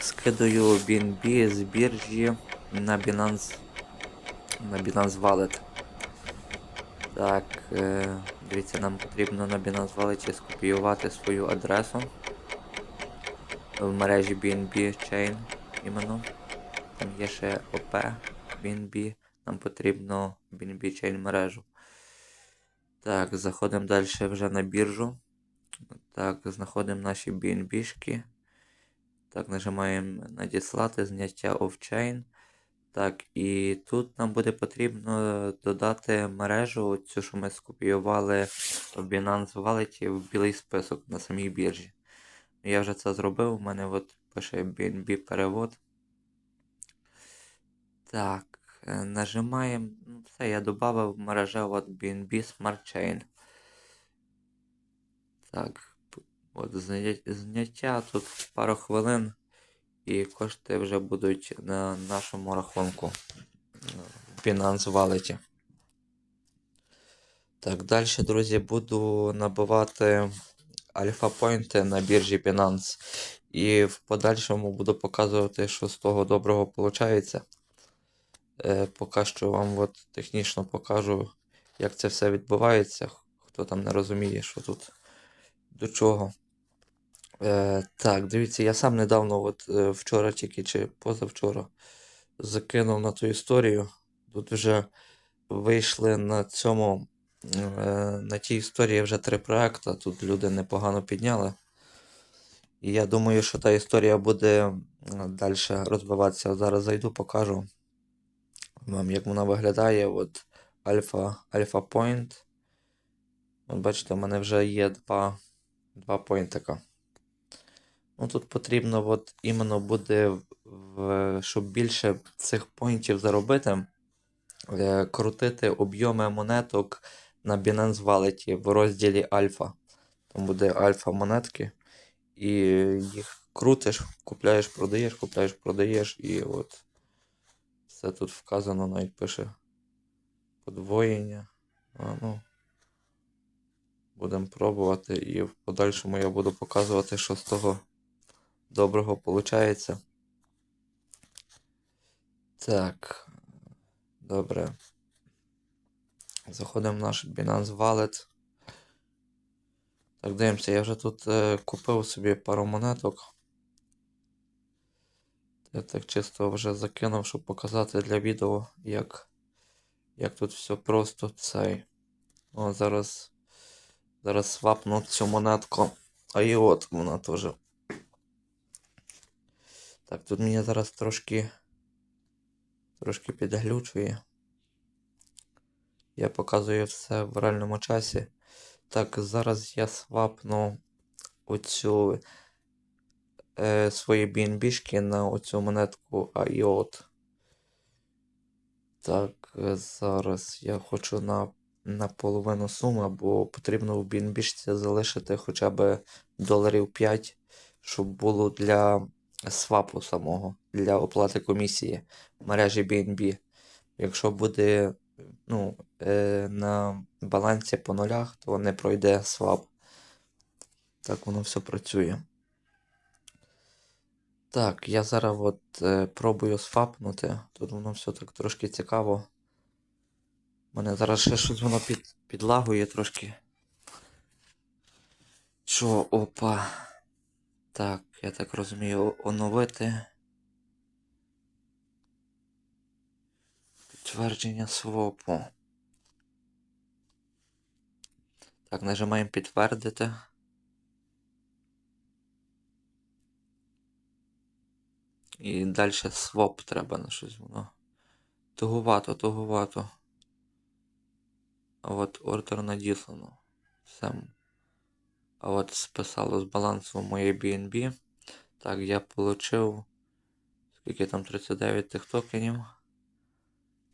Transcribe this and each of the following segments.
скидаю BNB з біржі на Binance, на Binance Wallet. Так, е, дивіться, нам потрібно на Binance Wallet скопіювати свою адресу в мережі BNB Chain іменно. Там є ще ОП BNB. Нам потрібно BNB Chain мережу. Так, заходимо далі вже на біржу. Так, знаходимо наші BNB-шки. Так, нажимаємо надіслати зняття офчейн. Так, і тут нам буде потрібно додати мережу, цю, що ми скопіювали в Binance Wallet в білий список на самій біржі. Я вже це зробив, у мене от пише BNB перевод. Так, е, нажимаємо. Ну, все, я додав мережа от BNB Smart Chain. Так, от зняття тут пару хвилин, і кошти вже будуть на нашому рахунку в Binance Wallet. Так, далі, друзі, буду набивати альфа-пойнти на біржі Binance. І в подальшому буду показувати, що з того доброго виходить. Е, поки що вам от технічно покажу, як це все відбувається. Хто там не розуміє, що тут до чого. Е, так, дивіться, я сам недавно, от е, вчора тільки чи позавчора, закинув на ту історію. Тут вже вийшли на цьому, е, на тій історії вже три проекти. Тут люди непогано підняли. І я думаю, що та історія буде далі розвиватися. Зараз зайду, покажу вам, як вона виглядає. От Альфа, Альфа Point. От бачите, у мене вже є два, два поінтика. Ну, тут потрібно, от іменно буде, в, щоб більше цих поінтів заробити, е, крутити об'єми монеток на Binance Wallet в розділі Альфа. Там буде альфа монетки. І їх крутиш, купляєш, продаєш, купляєш, продаєш, і от все тут вказано, навіть пише подвоєння. А, ну, будемо пробувати, і в подальшому я буду показувати, що з того доброго виходить. Так, добре. Заходимо в наш Binance Wallet. Так, дивимося, я вже тут е, купив собі пару монеток. Я так чисто вже закинув, щоб показати для відео, як, як тут все просто цей. О, зараз, зараз свапну цю монетку. А і от вона теж. Так, тут мені зараз трошки. Трошки підглючує. Я показую все в реальному часі. Так, зараз я свапну оцю е, свої BNB-шки на оцю монетку IOT. Так, зараз я хочу на, на половину суми, бо потрібно в BNB-шці залишити хоча б доларів 5, щоб було для свапу самого, для оплати комісії в мережі BNB. Якщо буде ну, е, на балансі по нулях, то не пройде свап. Так воно все працює. Так, я зараз от е, пробую свапнути. Тут воно все так трошки цікаво. У мене зараз ще щось воно під, підлагує трошки. Що, опа. Так, я так розумію, оновити. Підтвердження свопу. Так, нажимаємо підтвердити. І далі своп треба на щось воно. Тугувато, тугувато. А от ордер надіслано. Все. От списало з балансу моєї BNB. Так, я получив. Скільки там 39 тих токенів.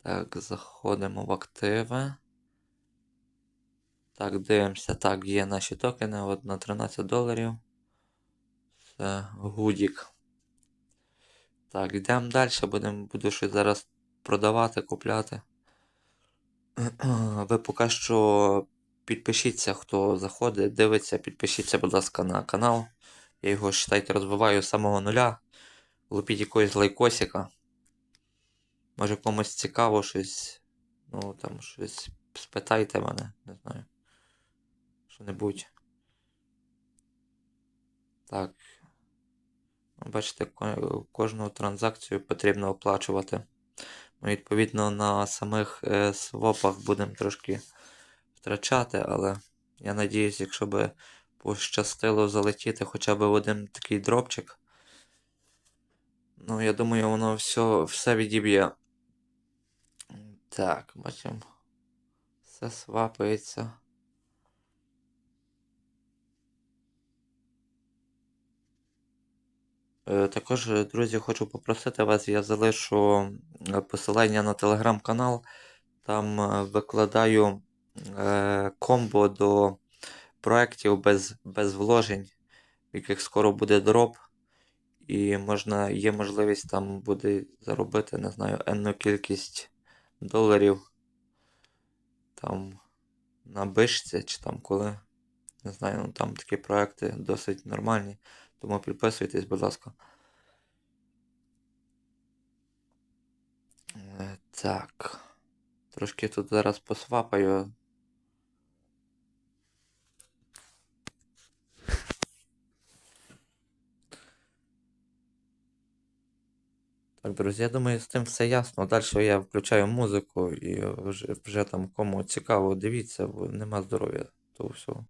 Так, заходимо в активи. Так, дивимося. Так, є наші токени. От на 13 доларів. Це гудік. Так, йдемо далі. Будемо, буду щось зараз продавати, купляти. Ви поки що підпишіться, хто заходить, дивиться, підпишіться, будь ласка, на канал. Я його, считайте, розвиваю з самого нуля. лупіть якогось лайкосика. Може комусь цікаво щось. Ну там щось спитайте мене, не знаю. Що-небудь. Так. Ну, Бачите, кожну транзакцію потрібно оплачувати. Ну, відповідно, на самих е, свопах будемо трошки втрачати, але я надіюсь, якщо би пощастило залетіти хоча б в один такий дропчик. Ну, я думаю, воно все, все відіб'є. Так, бачимо. Все свапається. Е, Також, друзі, хочу попросити вас, я залишу е, посилання на телеграм-канал. Там е, викладаю е, комбо до проєктів без, без вложень, в яких скоро буде дроп. І можна, є можливість там буде заробити, не знаю, енну кількість доларів там на бишці чи там коли. Не знаю, ну там такі проекти досить нормальні. Тому підписуйтесь, будь ласка. Е, Так. Трошки тут зараз посвапаю. Так, друзі, я думаю, з тим все ясно. Далі я включаю музику і вже, вже там кому цікаво, дивіться, бо нема здоров'я того всього.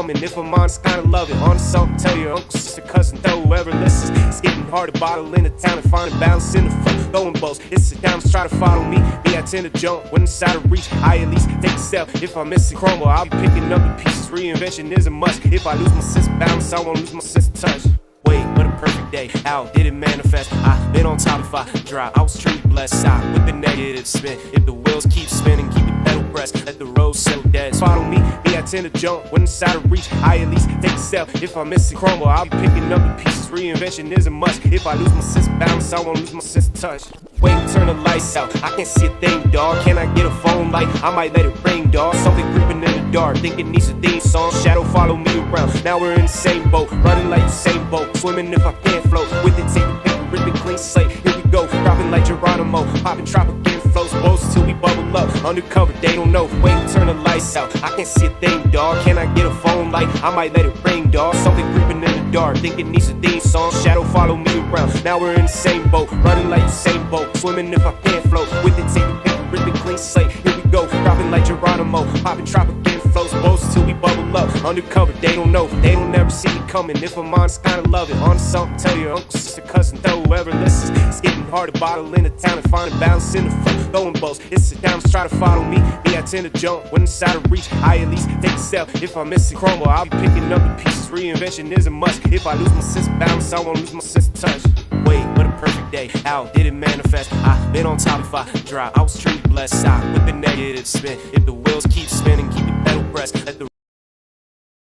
Coming. If I'm kinda love it. On something, tell your uncle, sister, cousin, throw whoever listens. It's getting hard to bottle in the town and find a balance in the front. Throwing balls, it's the downs try to follow me. Me, I tend to jump when out of reach. I at least take a step. If I'm missing crumble, I'll be picking up the pieces. Reinvention is a must. If I lose my sense of balance, I won't lose my sense of touch. Wait, what a perfect day. How did it manifest? I've been on top if I drop. I was truly blessed. Side with the negative spin. If the wheels keep spinning, keep the pedal pressed. Let the road settle dead. Follow me, me, I tend to jump when out of reach. I at least take a step. If I'm missing crumble, I'll be picking up the pieces. Reinvention is a must. If I lose my sense balance, I won't lose my sense touch. Wait, turn the lights out. I can't see a thing, dog. Can I get a phone light? I might let it ring, dog. Something creeping in the dark. Thinking needs a theme song. Shadow follow me around. Now we're in the same boat. Running like the same boat. Swimming if I can't float. With it, take the paper, rip it clean slate. Here we go. Dropping like Geronimo. Popping tropical flows. Blows till we bubble up. Undercover, they don't know. Wait, turn the lights out. I can't see a thing, dog. Can I get a phone light? I might let it ring, dog. Something creeping in the dark. Thinking needs a theme song. Shadow follow me around. Now we're in the same boat. Running like the same boat. Swimming if I can't float. With it, take paper, rip it clean slate. Here we go. Dropping like Geronimo. Popping tropical flows. Blows till we bubble up. Undercover, they don't know. They don't never see me coming. If I'm honest, kinda love it. On something, tell your uncle, sister, cousin, throw whoever listens. It's getting hard to bottle in the town and find a balance in the front. Throwing balls, it's the downs try to follow me. Me, I tend to jump when out of reach. I at least take a step. If I'm missing crumble, I'll be picking up the pieces. Reinvention is a must. If I lose my sense of balance, I won't lose my sense of touch. Wait, what a perfect day. How did it manifest? I've been on top if I drop. I was truly blessed. Side with the negative spin. If the wheels keep spinning, keep breast. Let the